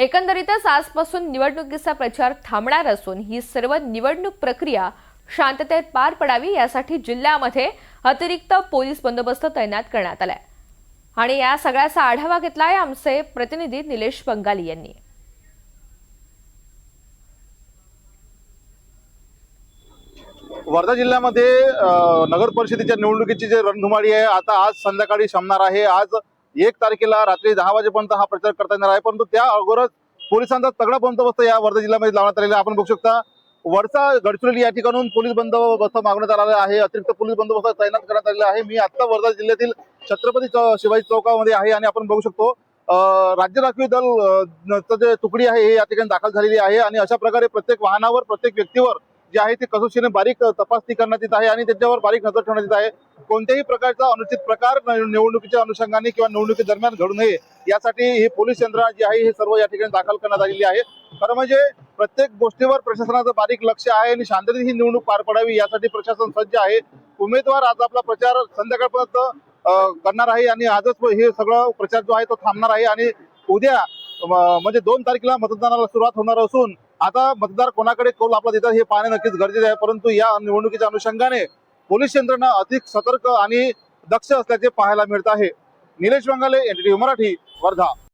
एकंदरीतच आजपासून निवडणुकीचा प्रचार थांबणार असून ही सर्व निवडणूक प्रक्रिया शांततेत पार पडावी यासाठी जिल्ह्यामध्ये अतिरिक्त पोलीस बंदोबस्त तैनात करण्यात आलाय. आणि या सगळ्याचा आढावा घेतलाय आमचे प्रतिनिधी निलेश बंगाली यांनी. वर्धा जिल्ह्यामध्ये नगर परिषदेच्या निवडणुकीची जे रणधुमाळी आहे आता आज संध्याकाळी शमणार आहे. आज एक तारखेला रात्री दहा वाजेपर्यंत हा प्रचार करता येणार आहे. परंतु त्या अगोदरच पोलिसांचा तगडा बंदोबस्त या वर्धा जिल्ह्यामध्ये लावण्यात आलेला आपण बघू शकता वरचा गडचिरोली या ठिकाणून पोलीस बंदोबस्त मागण्यात आलेला आहे. अतिरिक्त पोलीस बंदोबस्त तैनात करण्यात आलेला आहे. मी आता वर्धा जिल्ह्यातील छत्रपती शिवाजी चौकामध्ये आहे आणि आपण बघू शकतो राज्य राखीव दल जे तुकडी आहे हे या ठिकाणी दाखल झालेली आहे. आणि अशा प्रकारे प्रत्येक वाहनावर प्रत्येक व्यक्तीवर जे आहे ते कसोशीने बारीक तपासणी करण्यात येत आहे आणि त्याच्यावर बारीक नजर ठेवण्यात येत आहे. कोणत्याही प्रकारचा अनुचित प्रकार निवडणुकीच्या अनुषंगाने किंवा निवडणुकी दरम्यान घडू नये. यासाठी ही पोलीस यंत्रणा जी आहे हे सर्व या ठिकाणी दाखल करण्यात आलेली आहे. खरं म्हणजे प्रत्येक गोष्टीवर प्रशासनाचं बारीक लक्ष आहे आणि शांततेत ही निवडणूक पार पडावी यासाठी प्रशासन सज्ज आहे. उमेदवार आज आपला प्रचार संध्याकाळपर्यंत करणार आहे आणि आजच हे सगळं प्रचार जो आहे तो थांबणार आहे आणि उद्या म्हणजे दोन तारखेला मतदानाला सुरुवात होणार असून आता मतदार कोणाकडे कौल आपला देतात हे पाहणे नक्कीच गरजेचे आहे परंतु या निवडणुकीच्या अनुषंगाने पोलीस यंत्रणा अधिक सतर्क आणि दक्ष असल्याचे पाहायला मिळत आहे. निलेश बंगाले एनडीटीव्ही मराठी वर्धा.